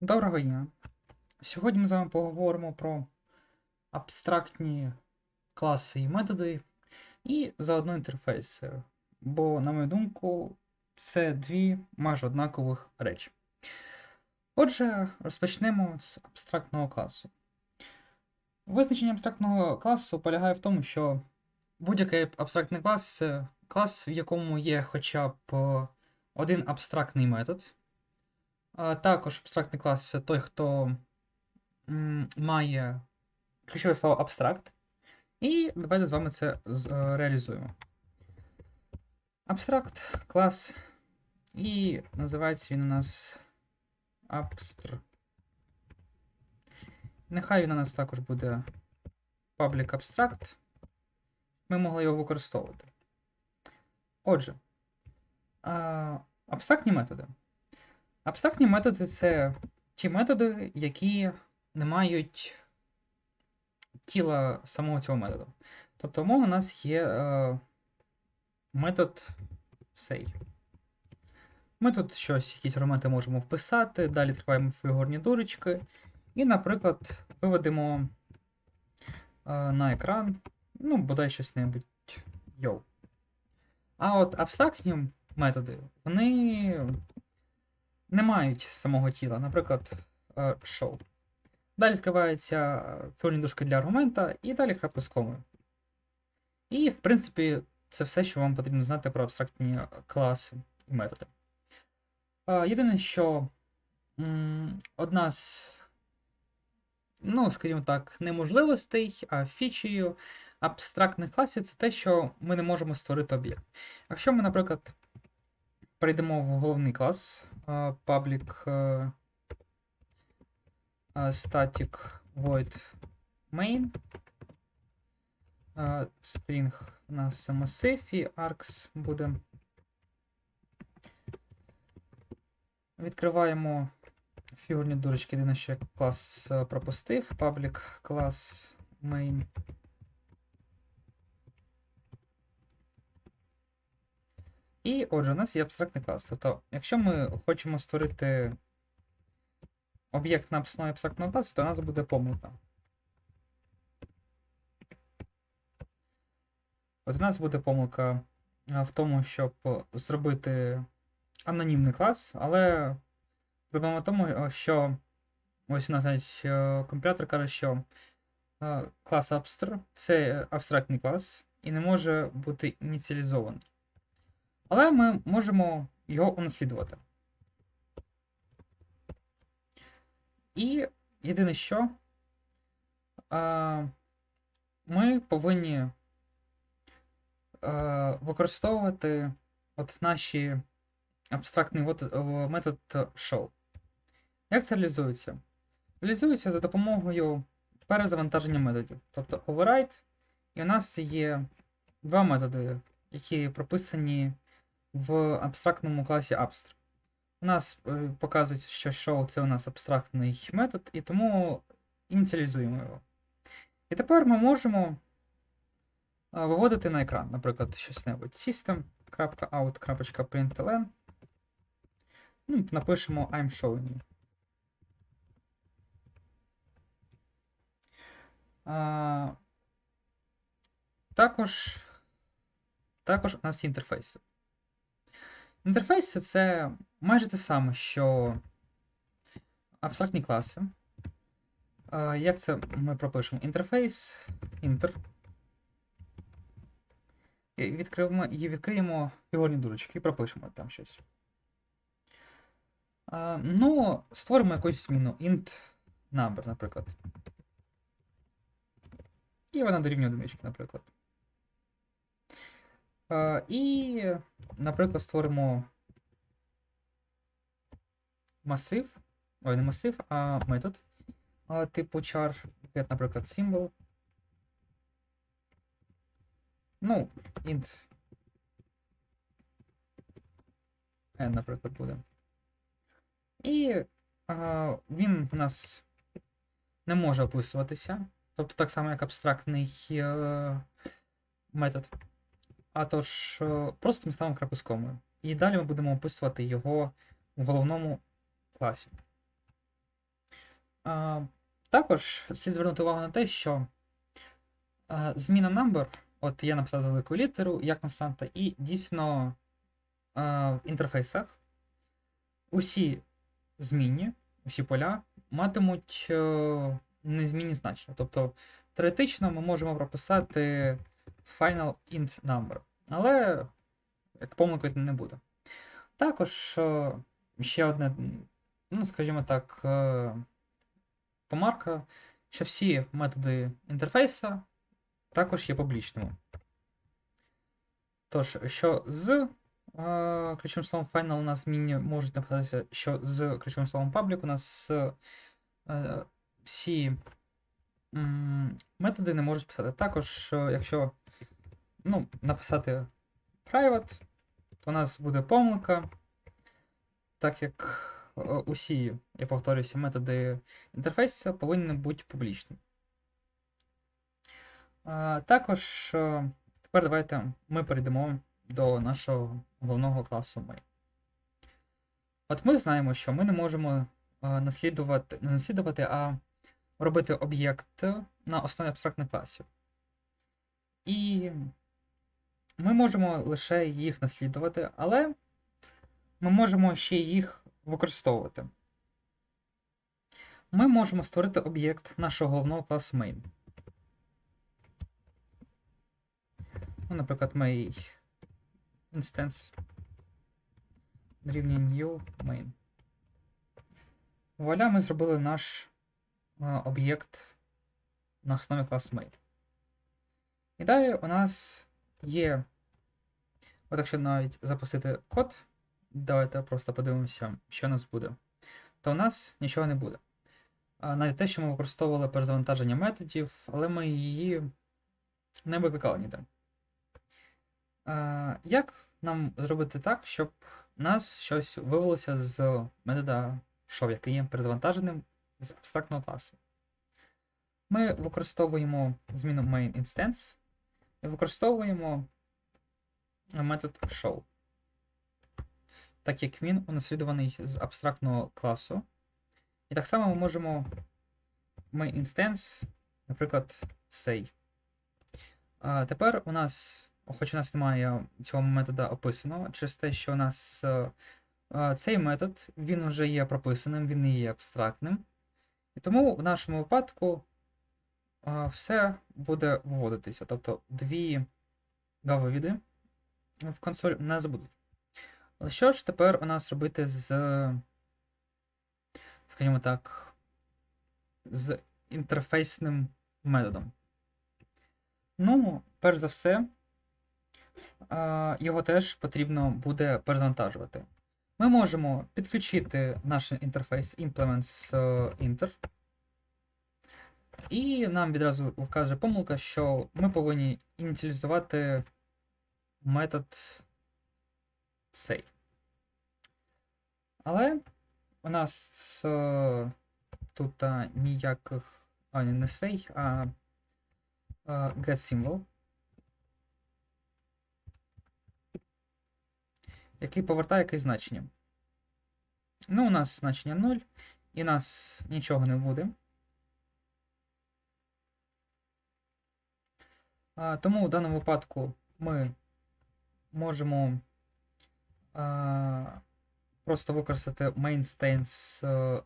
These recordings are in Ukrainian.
Доброго дня. Сьогодні ми з вами поговоримо про абстрактні класи і методи, і заодно інтерфейси. Бо, на мою думку, це дві майже однакових речі. Отже, розпочнемо з абстрактного класу. Визначення абстрактного класу полягає в тому, що будь-який абстрактний клас це клас, в якому є хоча б один абстрактний метод. Також абстрактний клас це той, хто має ключове слово абстракт. І давайте з вами це е, реалізуємо. Абстракт клас. І називається він у нас абстр. Нехай він у нас також буде public abstract. Ми могли його використовувати. Отже, абстрактні методи. Абстрактні методи це ті методи, які не мають тіла самого цього методу. Тобто, у нас є е, метод say. Ми тут щось, якісь елементи можемо вписати, далі відкриваємо фігурні дурочки, і, наприклад, виведемо е, на екран, ну, бодай щось небудь йоу. А от абстрактні методи, вони не мають самого тіла, наприклад, е, show. Далі відкриваються фігурні дужки для аргумента, і далі крапка з комою. І, в принципі, це все, що вам потрібно знати про абстрактні класи і методи. Е, Єдине, що одна з, ну, скажімо так, неможливостей, а фічею абстрактних класів це те, що ми не можемо створити об'єкт. Якщо ми, наприклад, перейдемо в головний клас е, public е, е, static void main. е, String у нас це massив і буде. Відкриваємо фігурні дурочки, єдине, що клас е, пропустив. Public class main. І отже, у нас є абстрактний клас. Тобто, якщо ми хочемо створити об'єкт на основі абстрактного класу, то у нас буде помилка. От у нас буде помилка в тому, щоб зробити анонімний клас, але проблема в тому, е, що ось у нас навіть е, компілятор каже, що е, клас abstr це абстрактний клас і не може бути ініціалізований. Але ми можемо його унаслідувати. І єдине що, ми повинні е, використовувати от наші абстрактний е, метод show. Як це реалізується? Реалізується за допомогою перезавантаження методів. Тобто override, і у нас є два методи, які прописані в абстрактному класі abstract. У нас е, показується, що show це у нас абстрактний метод, і тому ініціалізуємо його. І тепер ми можемо е, виводити на екран, наприклад, щось небудь system.out.println. Ну, напишемо I'm showing. А, також, також у нас є Інтерфейси це майже те саме, що абстрактні класи. Як це ми пропишемо? Інтерфейс, інтер. І відкриємо, і відкриємо фігурні дурочки і пропишемо там щось. Ну, створимо якусь зміну int number, наприклад. І вона дорівнює одинички, наприклад. І, наприклад, створимо масив. Ой, не масив, а метод типу char, наприклад, symbol. Ну, int n, наприклад, буде. І е, він у нас не може описуватися. Тобто так само, як абстрактний е, метод. А тож, е, просто ми ставимо крапку з комою. І далі ми будемо описувати його в головному класі. А, також слід звернути увагу на те, що а, зміна number, от я написав за велику літеру як константа, і дійсно а, в інтерфейсах усі змінні, усі поля матимуть е, незмінні значення. Тобто теоретично ми можемо прописати final int number, але як помилкою не буде. Також е, ще одне, ну, скажімо так, е, помарка, що всі методи інтерфейса також є публічними. Тож, що з е, ключовим словом final у нас змінні можуть написатися, що з ключовим словом public у нас всі методи не можуть писати. Також, якщо ну, написати private, то у нас буде помилка, так як е, усі, я повторюся, методи інтерфейсу повинні бути публічні. Е, Також е, тепер давайте ми перейдемо до нашого головного класу main. От ми знаємо, що ми не можемо наслідувати, не наслідувати, а робити об'єкт на основі абстрактних класів. І ми можемо лише їх наслідувати, але ми можемо ще їх використовувати. Ми можемо створити об'єкт нашого головного класу main. Ну, наприклад, may instance дорівнює new main. Вуаля, ми зробили наш а, об'єкт на основі класу main. І далі у нас є. От якщо навіть запустити код, давайте просто подивимося, що у нас буде. То у нас нічого не буде. Навіть те, що ми використовували перезавантаження методів, але ми її не викликали ніде. Як нам зробити так, щоб у нас щось вивелося з метода show, який є перезавантаженим з абстрактного класу? Ми використовуємо зміну main instance використовуємо метод show. Так як він унаслідуваний з абстрактного класу. І так само ми можемо main instance, наприклад, say. А тепер у нас, хоч у нас немає цього метода описаного, через те, що у нас е, е, цей метод він вже є прописаним, він не є абстрактним. І тому в нашому випадку все буде виводитися. Тобто дві гововіди в консоль не забудуть. Що ж тепер у нас робити з, скажімо так, з інтерфейсним методом? Ну, перш за все, його теж потрібно буде перезавантажувати. Ми можемо підключити наш інтерфейс implements е, inter. І нам відразу вкаже помилка, що ми повинні ініціалізувати метод say. Але у нас е, тут а, ніяких. А, не say, а а, getSymbol, який повертає якесь значення. Ну, у нас значення 0, і у нас нічого не буде. Тому в даному випадку ми можемо просто використати mainStance uh,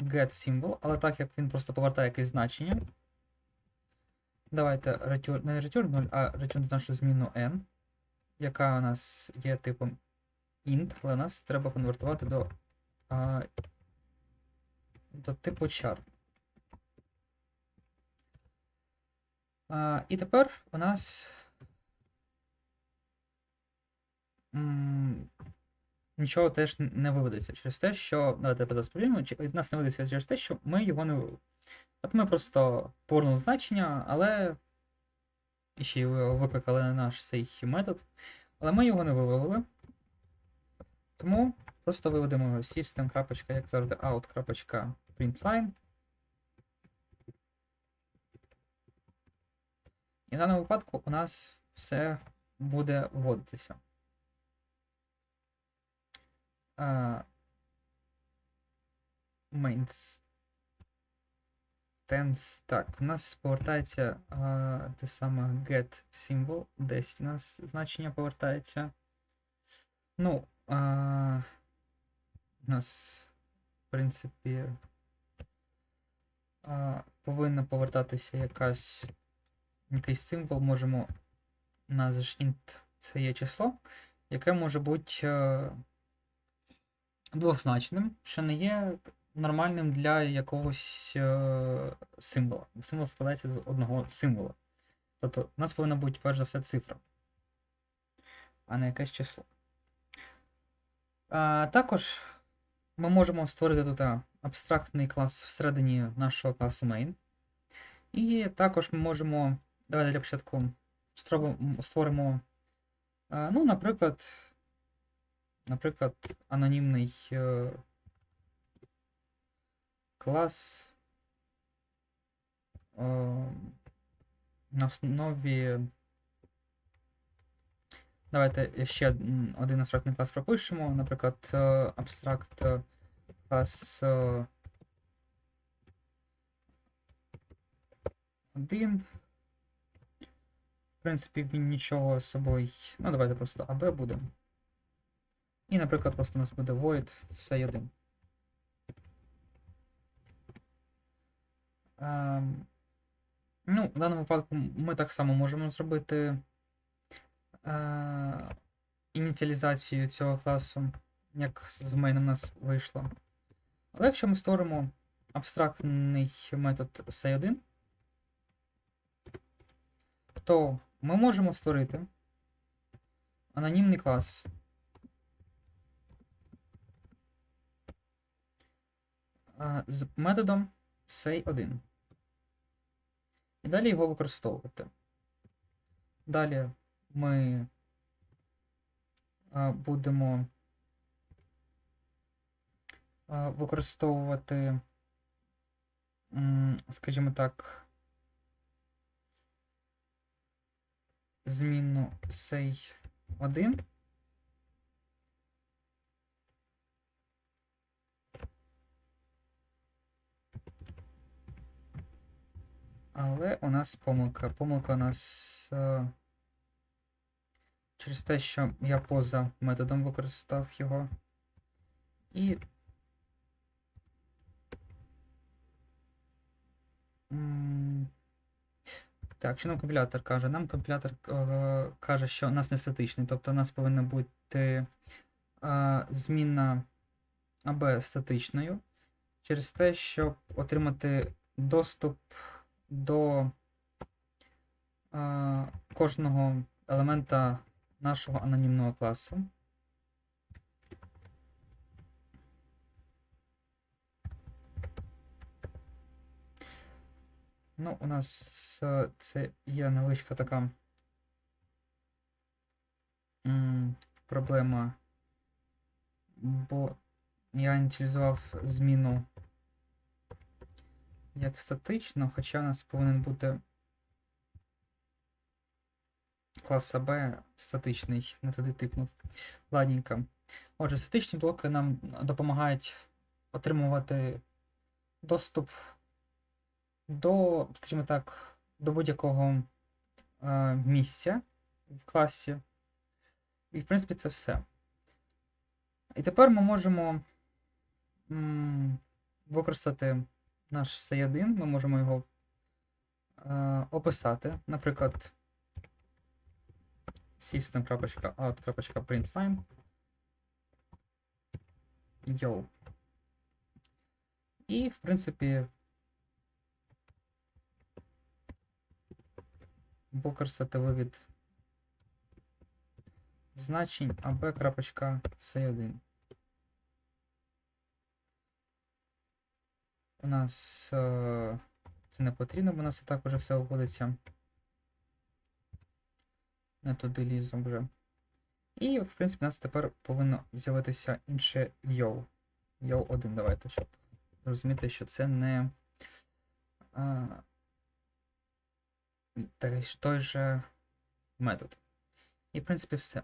getSymbol, але так як він просто повертає якесь значення. Давайте return, не return 0, а return нашу зміну n, яка у нас є типом int, але нас треба конвертувати до, до типу char. І тепер у нас нічого теж не виведеться через те, що. Давайте спробуємо, чи нас не виведеться через те, що ми його не вивели. От ми просто повернули значення, але ще й викликали на наш цей метод. Але ми його не вивели. Тому просто виведемо system. як завжди, out.println. І в даному випадку у нас все буде вводитися. Uh. Так, у нас повертається а, те саме get symbol. 10 у нас значення повертається. Ну, а, у нас, в принципі, а, повинна повертатися якась якийсь символ. Можемо назвеш int це є число, яке може бути е, двозначним, що не є нормальним для якогось е, символа. Символ складається з одного символа. Тобто у нас повинна бути, перш за все, цифра, а не якесь число. А, також ми можемо створити тут абстрактний клас всередині нашого класу main. І також ми можемо. Давайте для початку створимо, а, ну, наприклад, наприклад, анонімний клас на основі. Давайте ще один абстрактний клас пропишемо. Наприклад, абстракт клас е, 1. В принципі, він нічого з собою. Ну, давайте просто AB буде. І, наприклад, просто у нас буде void C1. Ем, ну, в даному випадку ми так само можемо зробити е, ініціалізацію цього класу, як з мейном у нас вийшло. Але якщо ми створимо абстрактний метод C1, то ми можемо створити анонімний клас. з методом say1. І далі його використовувати. Далі ми будемо використовувати, скажімо так, змінну say1. Але у нас помилка. Помилка у нас е, через те, що я поза методом використав його. І. Так, що нам компілятор каже? Нам компілятор е, каже, що у нас не статичний, тобто у нас повинна бути е, змінна АБ статичною. Через те, щоб отримати доступ до е, кожного елемента нашого анонімного класу. Ну, у нас це є невеличка така проблема, бо я ініціалізував зміну як статично, хоча у нас повинен бути клас АБ статичний, не туди тикнув. Ладненько. Отже, статичні блоки нам допомагають отримувати доступ до, скажімо так, до будь-якого е, місця в класі. І, в принципі, це все. І тепер ми можемо м, використати наш C1, ми можемо його е, описати. Наприклад, system.out.println Yo. І, в принципі, використати вивід значень ab.c1. У нас е, це не потрібно, бо у нас і так вже все вводиться. Не туди лізом вже. І, в принципі, у нас тепер повинно з'явитися інше YO. YO 1, давайте, щоб зрозуміти, що це не а, той же метод. І, в принципі, все.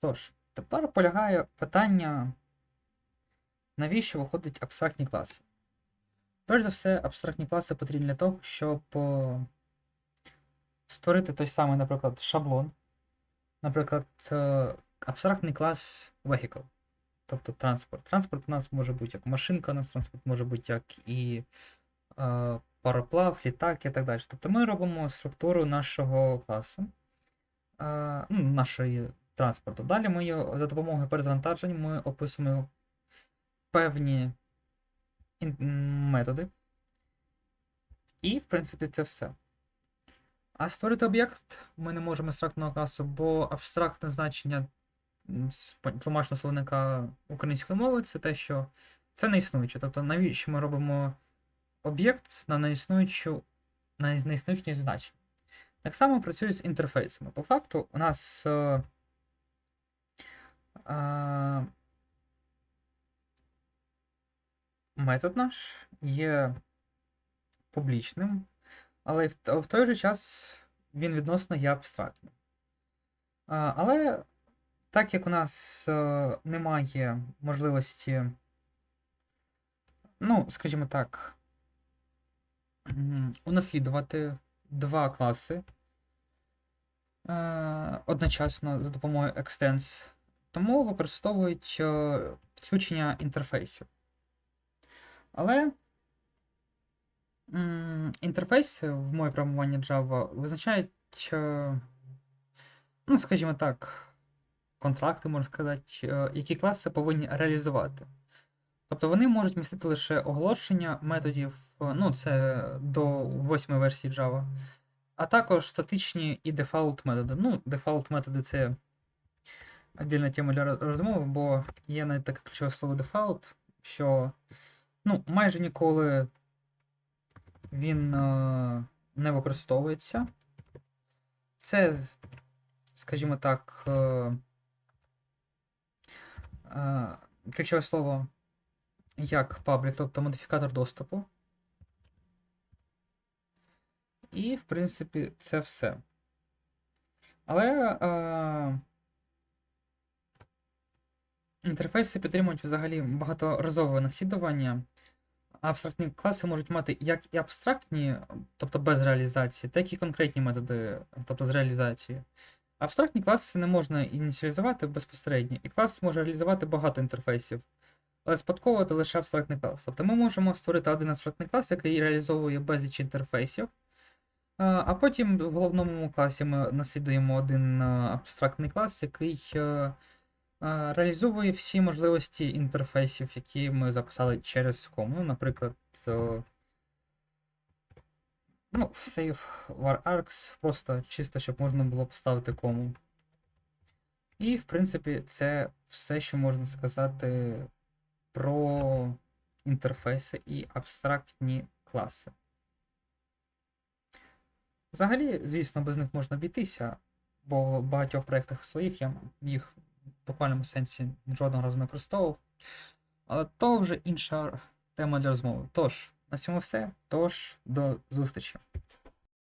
Тож, тепер полягає питання, навіщо виходить абстрактні класи. Перш за все, абстрактні класи потрібні для того, щоб створити той самий, наприклад, шаблон. Наприклад, е, абстрактний клас vehicle, тобто транспорт. Транспорт у нас може бути як машинка, у нас транспорт може бути як і е, пароплав, літак і так далі. Тобто ми робимо структуру нашого класу, е, ну, нашої транспорту. Далі ми його за допомогою перезавантажень ми описуємо певні методи. І, в принципі, це все. А створити об'єкт ми не можемо абстрактного класу, бо абстрактне значення з тлумачного словника української мови це те, що це не існуюче. Тобто, навіщо ми робимо об'єкт на неіснуючу, на неіснуючі значення. Так само працює з інтерфейсами. По факту, у нас. Е, е, метод наш є публічним, але в, в той же час він відносно є абстрактним. А, але так як у нас е, немає можливості, ну, скажімо так, унаслідувати два класи е, одночасно за допомогою Extends, тому використовують е, підключення інтерфейсів. Але м, інтерфейси в моє програмуванні Java визначають, е, ну, скажімо так, контракти, можна сказати, які класи повинні реалізувати. Тобто вони можуть містити лише оголошення методів, е, ну, це до восьмої версії Java, а також статичні і дефолт методи. Ну, дефолт методи це віддільна тема для розмови, бо є навіть таке ключове слово дефолт, що ну, майже ніколи він е, не використовується. Це, скажімо так, е, е, ключове слово як паблік, тобто модифікатор доступу. І, в принципі, це все. Але е, інтерфейси підтримують взагалі багаторазове наслідування. Абстрактні класи можуть мати як і абстрактні, тобто без реалізації, так і конкретні методи, тобто з реалізації. Абстрактні класи не можна ініціалізувати безпосередньо, і клас може реалізувати багато інтерфейсів, спадковувати лише абстрактний клас. Тобто ми можемо створити один абстрактний клас, який реалізовує безліч інтерфейсів, а а потім в головному класі ми наслідуємо один е, абстрактний клас, який е, е, реалізовує всі можливості інтерфейсів, які ми записали через кому. Ну, наприклад, е, ну, save var args, просто чисто, щоб можна було поставити кому. І, в принципі, це все, що можна сказати про інтерфейси і абстрактні класи. Взагалі, звісно, без них можна обійтися, бо в багатьох проєктах своїх я їх в буквальному сенсі жодного разу не використовував. Але то вже інша тема для розмови. Тож, на цьому все. Тож, до зустрічі.